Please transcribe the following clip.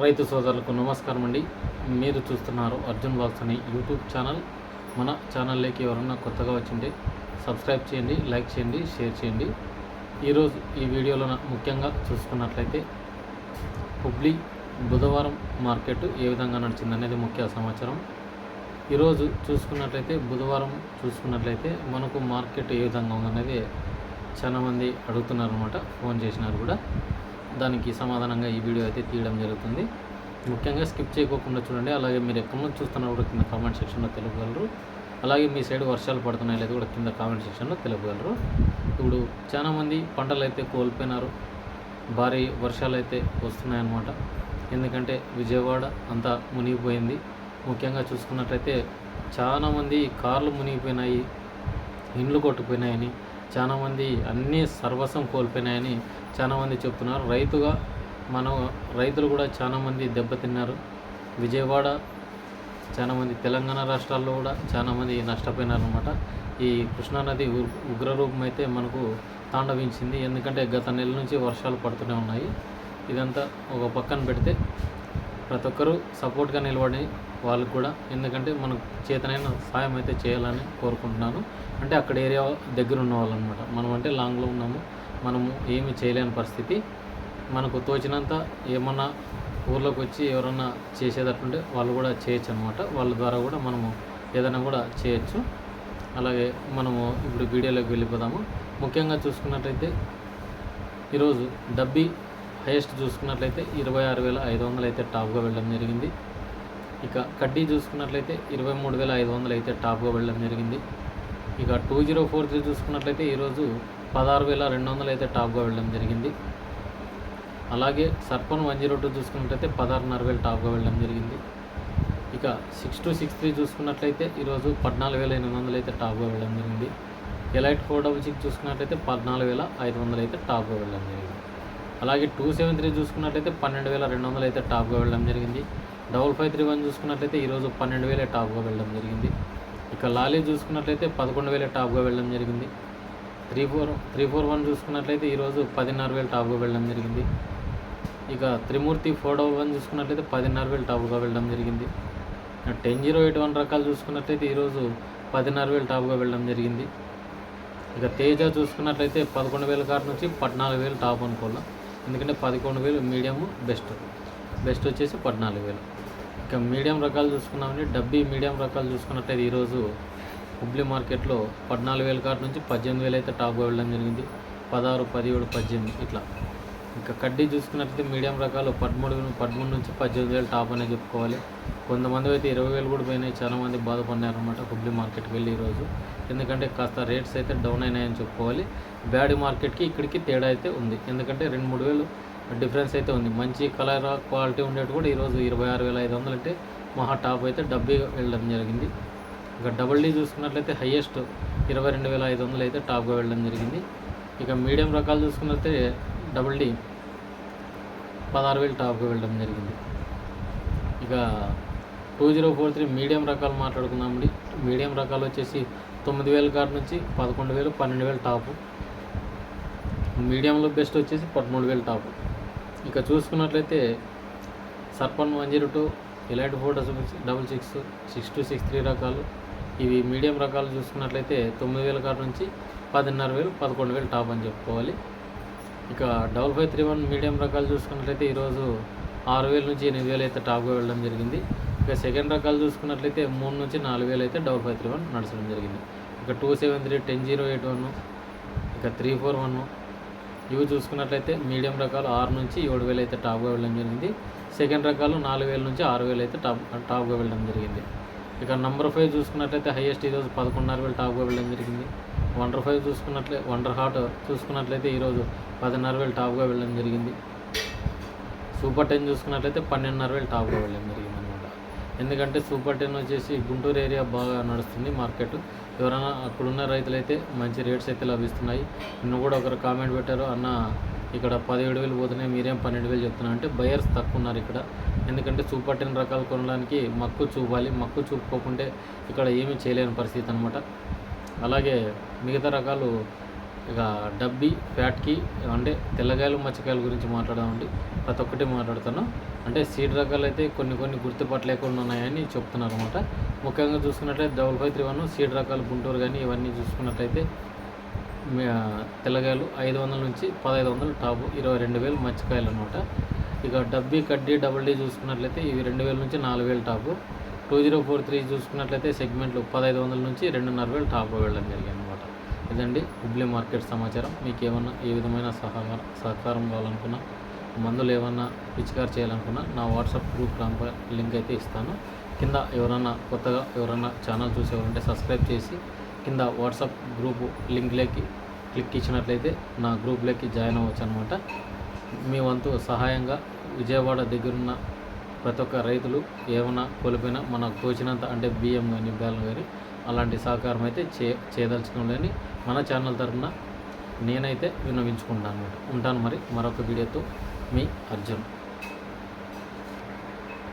రైతు సోదరులకు నమస్కారం అండి. మీరు చూస్తున్నారు అర్జున్ బాక్స్ అనే యూట్యూబ్ ఛానల్. మన ఛానల్లోకి ఎవరన్నా కొత్తగా వచ్చింటే సబ్స్క్రైబ్ చేయండి లైక్ చేయండి షేర్ చేయండి. ఈరోజు ఈ వీడియోలో ముఖ్యంగా చూసుకున్నట్లయితే హుబ్లీ బుధవారం మార్కెట్ ఏ విధంగా నడిచిందనేది ముఖ్య సమాచారం. ఈరోజు చూసుకున్నట్లయితే బుధవారం చూసుకున్నట్లయితే మనకు మార్కెట్ ఏ విధంగా ఉందనేది చాలామంది అడుగుతున్నారు అనమాట ఫోన్ చేసినారు కూడా. దానికి సమాధానంగా ఈ వీడియో అయితే తీయడం జరుగుతుంది. ముఖ్యంగా స్కిప్ చేయకోకుండా చూడండి. అలాగే మీరు ఎక్కడి నుంచి చూస్తున్నా కూడా కింద కామెంట్ సెక్షన్లో తెలుపగలరు. అలాగే మీ సైడ్ వర్షాలు పడుతున్నాయి లేదా కూడా కింద కామెంట్ సెక్షన్లో తెలుపగలరు. ఇప్పుడు చాలామంది పంటలు అయితే కోల్పోయినారు. భారీ వర్షాలు అయితే వస్తున్నాయన్నమాట. ఎందుకంటే విజయవాడ అంతా మునిగిపోయింది. ముఖ్యంగా చూసుకున్నట్లయితే చాలామంది కార్లు మునిగిపోయినాయి. ఇండ్లు కొట్టుకుపోయినాయని చాలామంది అన్నీ సర్వస్వం కోల్పోయినాయని చాలామంది చెప్తున్నారు. రైతుగా మనం రైతులు కూడా చాలామంది దెబ్బతిన్నారు. విజయవాడ చాలామంది తెలంగాణ రాష్ట్రాల్లో కూడా చాలామంది నష్టపోయినారనమాట ఈ కృష్ణానది ఉగ్రరూపం అయితే మనకు తాండవించింది. ఎందుకంటే గత నెల నుంచి వర్షాలు పడుతూనే ఉన్నాయి. ఇదంతా ఒక పక్కన పెడితే ప్రతి ఒక్కరూ సపోర్ట్గా నిలబడి వాళ్ళకు కూడా. ఎందుకంటే మనకు చేతనైన సాయం అయితే చేయాలని కోరుకుంటున్నాను. అంటే అక్కడ ఏరియా దగ్గర ఉన్న వాళ్ళు అనమాట మనం అంటే లాంగ్లో ఉన్నాము. మనము ఏమి చేయలేని పరిస్థితి. మనకు తోచినంత ఏమన్నా ఊర్లోకి వచ్చి ఎవరన్నా చేసేటట్టుంటే వాళ్ళు కూడా చేయొచ్చు అనమాట వాళ్ళ ద్వారా కూడా మనము ఏదైనా కూడా చేయొచ్చు. అలాగే మనము ఇప్పుడు వీడియోలోకి వెళ్ళిపోదాము. ముఖ్యంగా చూసుకున్నట్లయితే ఈరోజు డబ్బీ హైయెస్ట్ చూసుకున్నట్లయితే ఇరవై ఆరు వేల ఐదు వందలు అయితే టాప్గా వెళ్ళడం జరిగింది. ఇక కడ్డీ చూసుకున్నట్లయితే ఇరవై మూడు వేల ఐదు వందలు అయితే టాప్గా వెళ్ళడం జరిగింది. ఇక టూ జీరో ఫోర్ త్రీ చూసుకున్నట్లయితే ఈరోజు పదహారు వేల రెండు వందలు అయితే టాప్గా వెళ్ళడం జరిగింది. అలాగే సర్పన్ వన్ జీరో టూ చూసుకున్నట్లయితే పదహారున్నర వేలు టాప్గా వెళ్ళడం జరిగింది. ఇక సిక్స్ టూ సిక్స్ త్రీ చూసుకున్నట్లయితే ఈరోజు పద్నాలుగు వేల ఎనిమిది వందలు అయితే టాప్గా వెళ్ళడం జరిగింది. ఎలైట్ ఫోర్ డబుల్ సిక్స్ చూసుకున్నట్లయితే పద్నాలుగు వేల ఐదు వందలు అయితే టాప్గా వెళ్ళడం జరిగింది. అలాగే టూ సెవెన్ త్రీ చూసుకున్నట్లయితే పన్నెండు వేల రెండు వందలు అయితే టాప్గా వెళ్ళడం జరిగింది. డబల్ ఫైవ్ త్రీ వన్ చూసుకున్నట్లయితే ఈరోజు పన్నెండు వేలే టాప్గా వెళ్ళడం జరిగింది. ఇక లాలీ చూసుకున్నట్లయితే పదకొండు వేలే టాప్గా వెళ్ళడం జరిగింది. Three four three four one చూసుకున్నట్లయితే ఈరోజు పదిన్నర వేలు టాప్గా వెళ్ళడం జరిగింది. ఇక త్రిమూర్తి ఫోర్ డబల్ వన్ చూసుకున్నట్లయితే పదిన్నర వేలు టాప్గా వెళ్ళడం జరిగింది. టెన్ జీరో ఎయిట్ వన్ రకాలు చూసుకున్నట్లయితే ఈరోజు పదిన్నర వేలు టాప్గా వెళ్ళడం జరిగింది. ఇక తేజ చూసుకున్నట్లయితే పదకొండు వేల కార్ నుంచి పద్నాలుగు వేలు టాప్ అనుకోవాలి? ఎందుకంటే పదకొండు వేలు మీడియం బెస్ట్. బెస్ట్ వచ్చేసి పద్నాలుగు వేలు. ఇక మీడియం రకాలు చూసుకున్నామంటే డబ్బీ మీడియం రకాలు చూసుకున్నట్లయితే ఈరోజు హుబ్లీ మార్కెట్లో పద్నాలుగు వేల కాటు నుంచి పద్దెనిమిది వేలు అయితే టాప్గా వెళ్ళడం జరిగింది. పదహారు పదిహేడు పద్దెనిమిది ఇట్లా. ఇంకా కడ్డీ చూసుకున్నట్లయితే మీడియం రకాలు పదమూడు పదమూడు నుంచి పద్దెనిమిది వేలు టాప్ అనే చెప్పుకోవాలి. కొంతమంది అయితే ఇరవై వేలు కూడా పోయినాయి. చాలా మంది బాధపడినారు అనమాట హుబ్లీ మార్కెట్కి వెళ్ళి ఈరోజు. ఎందుకంటే కాస్త రేట్స్ అయితే డౌన్ అయినాయని చెప్పుకోవాలి. బ్యాడ్ మార్కెట్కి ఇక్కడికి తేడా అయితే ఉంది. ఎందుకంటే రెండు మూడు వేలు డిఫరెన్స్ అయితే ఉంది. మంచి కలర్ క్వాలిటీ ఉండేటి కూడా ఈరోజు ఇరవై ఆరు వేల ఐదు వందలు అంటే మహా టాప్ అయితే డబ్బీ వెళ్ళడం జరిగింది. ఇక డబుల్ డీ చూసుకున్నట్లయితే హయ్యెస్ట్ ఇరవై రెండు వేల ఐదు వందలు అయితే టాప్గా వెళ్ళడం జరిగింది. ఇక మీడియం రకాలు చూసుకున్నట్లయితే డబుల్ డీ. పదహారు వేలు టాప్కి వెళ్ళడం జరిగింది. ఇక two zero four three medium రకాలు మాట్లాడుకుందామండి. మీడియం రకాలు వచ్చేసి తొమ్మిది వేల కాడ నుంచి పదకొండు వేలు పన్నెండు వేలు టాపు. మీడియంలో బెస్ట్ వచ్చేసి పదమూడు వేలు టాపు. ఇక చూసుకున్నట్లయితే Sarpan one zero two elite four double six six two six three రకాలు. ఇవి మీడియం రకాలు చూసుకున్నట్లయితే తొమ్మిది వేల కాడ నుంచి పదిన్నర వేలు పదకొండు వేలు టాప్ అని చెప్పుకోవాలి. ఇక double five three one medium రకాలు చూసుకున్నట్లయితే ఈరోజు ఆరు వేల నుంచి ఎనిమిది వేలు అయితే టాప్గా వెళ్ళడం జరిగింది. ఇక సెకండ్ రకాలు చూసుకున్నట్లయితే మూడు నుంచి నాలుగు వేలు అయితే డబల్ ఫైవ్ త్రీ వన్ నడచడం జరిగింది. ఇక two seven three ten zero eight one ఇక త్రీ ఫోర్ వన్ ఇవి చూసుకున్నట్లయితే మీడియం రకాలు ఆరు నుంచి ఏడు వేలు అయితే టాప్గా వెళ్ళడం జరిగింది. సెకండ్ రకాలు నాలుగు వేల నుంచి ఆరు వేలు అయితే టాప్ టాప్గా వెళ్ళడం జరిగింది. ఇక నంబర్ ఫైవ్ చూసుకున్నట్లయితే హైయెస్ట్ ఈరోజు పదకొండున్నర వేలు టాప్గా వెళ్ళడం జరిగింది. వండర్ ఫైవ్ చూసుకున్నట్లే వండర్ హాట్ చూసుకున్నట్లయితే ఈరోజు పదిన్నర వేలు టాప్గా వెళ్ళడం జరిగింది. సూపర్ టెన్ చూసుకున్నట్లయితే పన్నెండున్నర వేలు టాప్గా వెళ్ళడం జరిగింది అనమాట ఎందుకంటే సూపర్ టెన్ వచ్చేసి గుంటూరు ఏరియా బాగా నడుస్తుంది మార్కెట్. ఎవరైనా అక్కడున్న రైతులైతే మంచి రేట్స్ అయితే లభిస్తున్నాయి. నిన్న కూడా ఒకరు కామెంట్ పెట్టారు అన్న ఇక్కడ పదిహేడు వేలు పోతున్నాయి మీరేం పన్నెండు వేలు చెప్తున్నా అంటే బయర్స్ తక్కువ ఉన్నారు ఇక్కడ. ఎందుకంటే సూపర్ టెన్ రకాలు కొనడానికి మక్కు చూపాలి మక్కు చూపుకోకుంటే ఇక్కడ ఏమీ చేయలేని పరిస్థితి అనమాట. అలాగే మిగతా రకాలు ఇక డబ్బి ఫ్యాట్కి అంటే తెల్లగాయలు మచ్చకాయల గురించి మాట్లాడామండి ప్రతి ఒక్కటి మాట్లాడతాను అంటే సీడ్ రకాలు అయితే కొన్ని కొన్ని గుర్తుపట్టలేకుండా ఉన్నాయని చెప్తున్నారు అనమాట ముఖ్యంగా చూసుకున్నట్లయితే double five three one seed రకాలు గుంటూరు కానీ ఇవన్నీ చూసుకున్నట్లయితే తెల్లగాయలు ఐదు వందల నుంచి పదహైదు వందలు టాపు ఇరవై రెండు వేలు మచ్చకాయలు అనమాట ఇక డబ్బీ కడ్డీ డబుల్ డీ చూసుకున్నట్లయితే ఇవి రెండు వేల నుంచి నాలుగు వేలు top. Two zero four three చూసుకున్నట్లయితే సెగ్మెంట్లు పదహైదు వందల నుంచి రెండున్నర వేలు టాప్ వెళ్ళడం జరిగింది అనమాట ఇదండి హుబ్లీ మార్కెట్ సమాచారం. మీకు ఏమన్నా ఏ విధమైన సహకారం సహకారం కావాలనుకున్నా మందులు ఏమన్నా పిచికారు చేయాలనుకున్నా నా వాట్సాప్ గ్రూప్ లింక్ అయితే ఇస్తాను. కింద ఎవరన్నా కొత్తగా ఎవరన్నా ఛానల్ చూసేవారంటే సబ్స్క్రైబ్ చేసి కింద వాట్సాప్ గ్రూప్ లింక్లోకి క్లిక్ ఇచ్చినట్లయితే నా గ్రూప్లోకి జాయిన్ అవ్వచ్చు అనమాట మీ వంతు సహాయంగా విజయవాడ దగ్గరున్న ప్రతి ఒక్క రైతులు ఏమైనా కోల్పోయినా మనకు తోచినంత అంటే బియ్యం కానీ బేలం కానీ అలాంటి సహకారం అయితే చే చేయదలుచుకోలేని మన ఛానల్ తరఫున నేనైతే విన్నవించుకుంటాను అనమాట ఉంటాను మరి మరొక వీడియోతో. మీ అర్జున్.